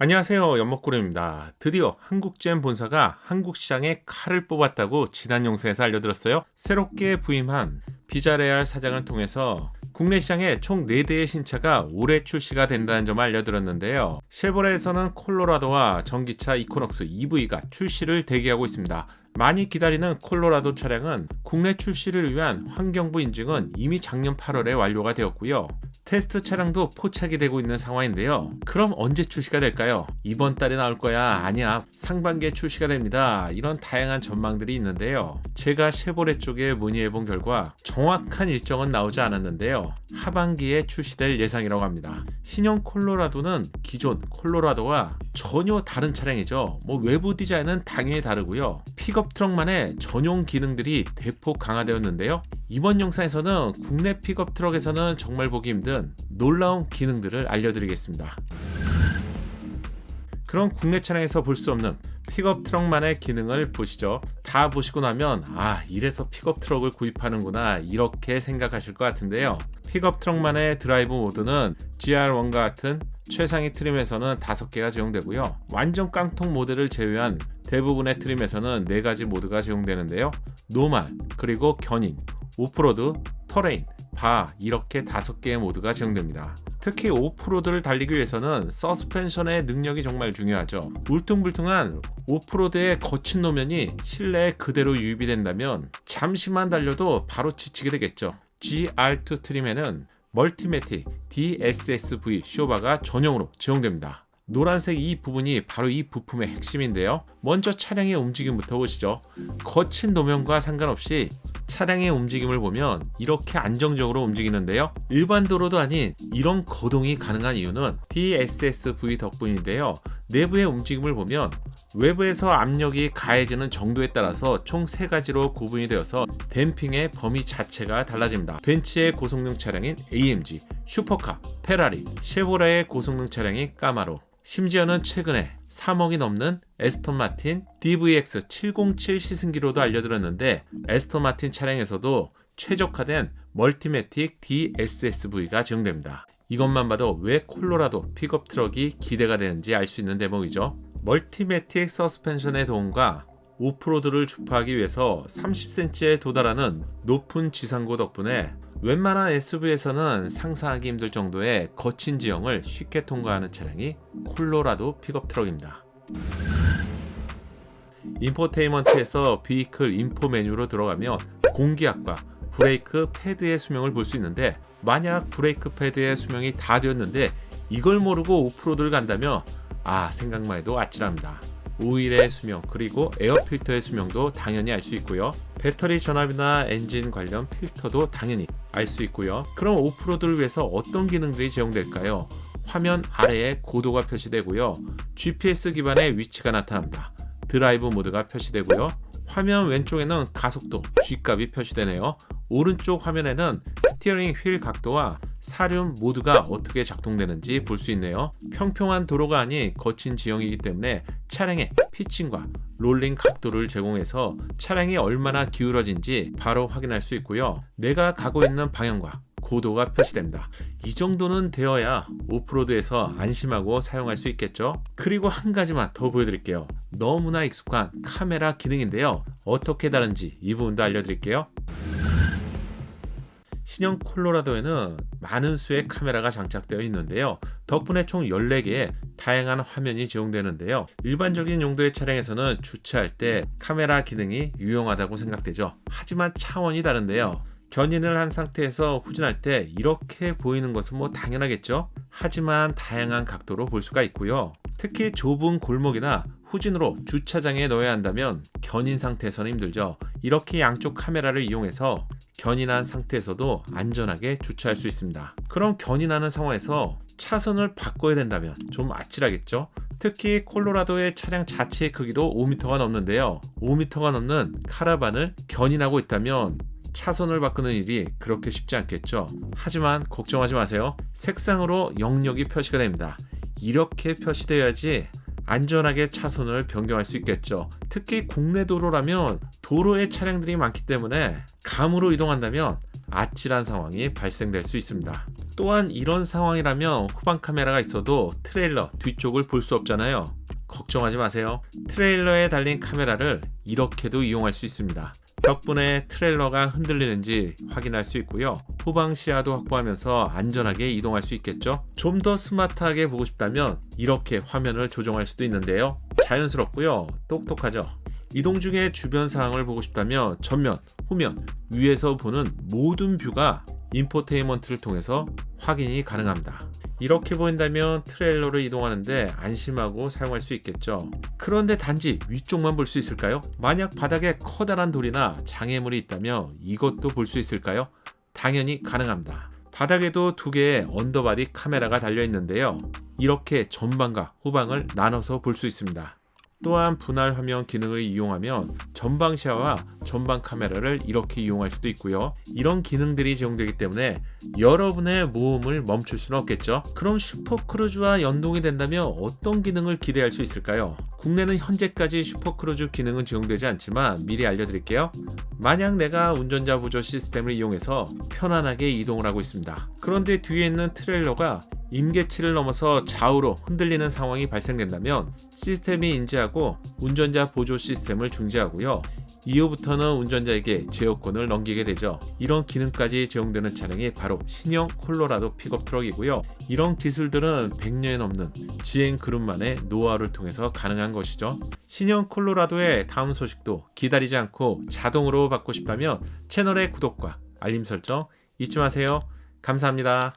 안녕하세요. 연목구름입니다. 드디어 한국잼 본사가 한국 시장에 칼을 뽑았다고 지난 영상에서 알려드렸어요. 새롭게 부임한 비자레알 사장을 통해서 국내 시장에 총 4대의 신차가 올해 출시가 된다는 점을 알려드렸는데요. 쉐보레에서는 콜로라도와 전기차 이코넉스 EV가 출시를 대기하고 있습니다. 많이 기다리는 콜로라도 차량은 국내 출시를 위한 환경부 인증은 이미 작년 8월에 완료가 되었고요. 테스트 차량도 포착이 되고 있는 상황인데요. 그럼 언제 출시가 될까요? 이번 달에 나올 거야? 아니야. 상반기에 출시가 됩니다. 이런 다양한 전망들이 있는데요. 제가 쉐보레 쪽에 문의해 본 결과 정확한 일정은 나오지 않았는데요. 하반기에 출시될 예상이라고 합니다. 신형 콜로라도는 기존 콜로라도와 전혀 다른 차량이죠. 뭐 외부 디자인은 당연히 다르고요. 픽업 트럭만의 전용 기능들이 대폭 강화되었는데요. 이번 영상에서는 국내 픽업 트럭에서는 정말 보기 힘든 놀라운 기능들을 알려드리겠습니다. 그런 국내 차량에서 볼 수 없는 픽업 트럭만의 기능을 보시죠. 다 보시고 나면 아 이래서 픽업 트럭을 구입하는구나 이렇게 생각하실 것 같은데요. 픽업 트럭만의 드라이브 모드는 GR1과 같은 최상위 트림에서는 5개가 제공되고요. 완전 깡통 모델을 제외한 대부분의 트림에서는 4가지 모드가 제공되는데요. 노말, 그리고 견인, 오프로드, 터레인, 바 이렇게 5개의 모드가 제공됩니다. 특히 오프로드를 달리기 위해서는 서스펜션의 능력이 정말 중요하죠. 울퉁불퉁한 오프로드의 거친 노면이 실내에 그대로 유입이 된다면 잠시만 달려도 바로 지치게 되겠죠. GR2 트림에는 멀티매틱 DSSV 쇼바가 전용으로 제공됩니다. 노란색 이 부분이 바로 이 부품의 핵심인데요. 먼저 차량의 움직임부터 보시죠. 거친 노면과 상관없이 차량의 움직임을 보면 이렇게 안정적으로 움직이는데요. 일반 도로도 아닌 이런 거동이 가능한 이유는 DSSV 덕분인데요. 내부의 움직임을 보면 외부에서 압력이 가해지는 정도에 따라서 총 3가지로 구분이 되어서 댐핑의 범위 자체가 달라집니다. 벤츠의 고성능 차량인 AMG, 슈퍼카, 페라리, 쉐보레의 고성능 차량인 까마로, 심지어는 최근에 3억이 넘는 에스턴 마틴 DVX 707 시승기로도 알려드렸는데 에스턴 마틴 차량에서도 최적화된 멀티매틱 DSSV가 제공됩니다. 이것만 봐도 왜 콜로라도 픽업 트럭이 기대가 되는지 알 수 있는 대목이죠. 멀티매틱 서스펜션의 도움과 오프로드를 주파하기 위해서 30cm에 도달하는 높은 지상고 덕분에 웬만한 SUV에서는 상상하기 힘들 정도의 거친 지형을 쉽게 통과하는 차량이 콜로라도 픽업 트럭입니다. 인포테인먼트에서 비이클 인포 메뉴로 들어가면 공기압과 브레이크 패드의 수명을 볼 수 있는데 만약 브레이크 패드의 수명이 다 되었는데 이걸 모르고 오프로드를 간다면 아 생각만 해도 아찔합니다. 오일의 수명 그리고 에어 필터의 수명도 당연히 알 수 있고요. 배터리 전압이나 엔진 관련 필터도 당연히 알 수 있고요. 그럼 오프로드를 위해서 어떤 기능들이 제공될까요? 화면 아래에 고도가 표시되고요. GPS 기반의 위치가 나타납니다. 드라이브 모드가 표시되고요. 화면 왼쪽에는 가속도 G값이 표시되네요. 오른쪽 화면에는 스티어링 휠 각도와 사륜 모두가 어떻게 작동되는지 볼 수 있네요. 평평한 도로가 아닌 거친 지형이기 때문에 차량의 피칭과 롤링 각도를 제공해서 차량이 얼마나 기울어진지 바로 확인할 수 있고요. 내가 가고 있는 방향과 고도가 표시됩니다. 이 정도는 되어야 오프로드에서 안심하고 사용할 수 있겠죠. 그리고 한 가지만 더 보여드릴게요. 너무나 익숙한 카메라 기능인데요. 어떻게 다른지 이 부분도 알려드릴게요. 신형 콜로라도에는 많은 수의 카메라가 장착되어 있는데요. 덕분에 총 14개의 다양한 화면이 제공되는데요. 일반적인 용도의 차량에서는 주차할 때 카메라 기능이 유용하다고 생각되죠. 하지만 차원이 다른데요. 견인을 한 상태에서 후진할 때 이렇게 보이는 것은 뭐 당연하겠죠. 하지만 다양한 각도로 볼 수가 있고요. 특히 좁은 골목이나 후진으로 주차장에 넣어야 한다면 견인 상태에서는 힘들죠. 이렇게 양쪽 카메라를 이용해서 견인한 상태에서도 안전하게 주차할 수 있습니다. 그럼 견인하는 상황에서 차선을 바꿔야 된다면 좀 아찔하겠죠? 특히 콜로라도의 차량 자체의 크기도 5m가 넘는데요. 5m가 넘는 카라반을 견인하고 있다면 차선을 바꾸는 일이 그렇게 쉽지 않겠죠. 하지만 걱정하지 마세요. 색상으로 영역이 표시가 됩니다. 이렇게 표시되어야지 안전하게 차선을 변경할 수 있겠죠. 특히 국내 도로라면 도로에 차량들이 많기 때문에 감으로 이동한다면 아찔한 상황이 발생될 수 있습니다. 또한 이런 상황이라면 후방 카메라가 있어도 트레일러 뒤쪽을 볼 수 없잖아요. 걱정하지 마세요. 트레일러에 달린 카메라를 이렇게도 이용할 수 있습니다. 덕분에 트레일러가 흔들리는지 확인할 수 있고요. 후방 시야도 확보하면서 안전하게 이동할 수 있겠죠. 좀 더 스마트하게 보고 싶다면 이렇게 화면을 조정할 수도 있는데요. 자연스럽고요. 똑똑하죠. 이동 중에 주변 상황을 보고 싶다면 전면, 후면, 위에서 보는 모든 뷰가 인포테인먼트를 통해서 확인이 가능합니다. 이렇게 보인다면 트레일러를 이동하는데 안심하고 사용할 수 있겠죠. 그런데 단지 위쪽만 볼 수 있을까요? 만약 바닥에 커다란 돌이나 장애물이 있다면 이것도 볼 수 있을까요? 당연히 가능합니다. 바닥에도 두 개의 언더바디 카메라가 달려 있는데요. 이렇게 전방과 후방을 나눠서 볼 수 있습니다. 또한 분할 화면 기능을 이용하면 전방 시야와 전방 카메라를 이렇게 이용할 수도 있고요. 이런 기능들이 제공되기 때문에 여러분의 모험을 멈출 수는 없겠죠. 그럼 슈퍼 크루즈와 연동이 된다면 어떤 기능을 기대할 수 있을까요? 국내는 현재까지 슈퍼 크루즈 기능은 제공되지 않지만 미리 알려드릴게요. 만약 내가 운전자 보조 시스템을 이용해서 편안하게 이동을 하고 있습니다. 그런데 뒤에 있는 트레일러가 임계치를 넘어서 좌우로 흔들리는 상황이 발생된다면 시스템이 인지하고 운전자 보조 시스템을 중지하고요. 이후부터는 운전자에게 제어권을 넘기게 되죠. 이런 기능까지 제공되는 차량이 바로 신형 콜로라도 픽업 트럭이고요. 이런 기술들은 100년이 넘는 지행 그룹만의 노하우를 통해서 가능한 것이죠. 신형 콜로라도의 다음 소식도 기다리지 않고 자동으로 받고 싶다면 채널의 구독과 알림 설정 잊지 마세요. 감사합니다.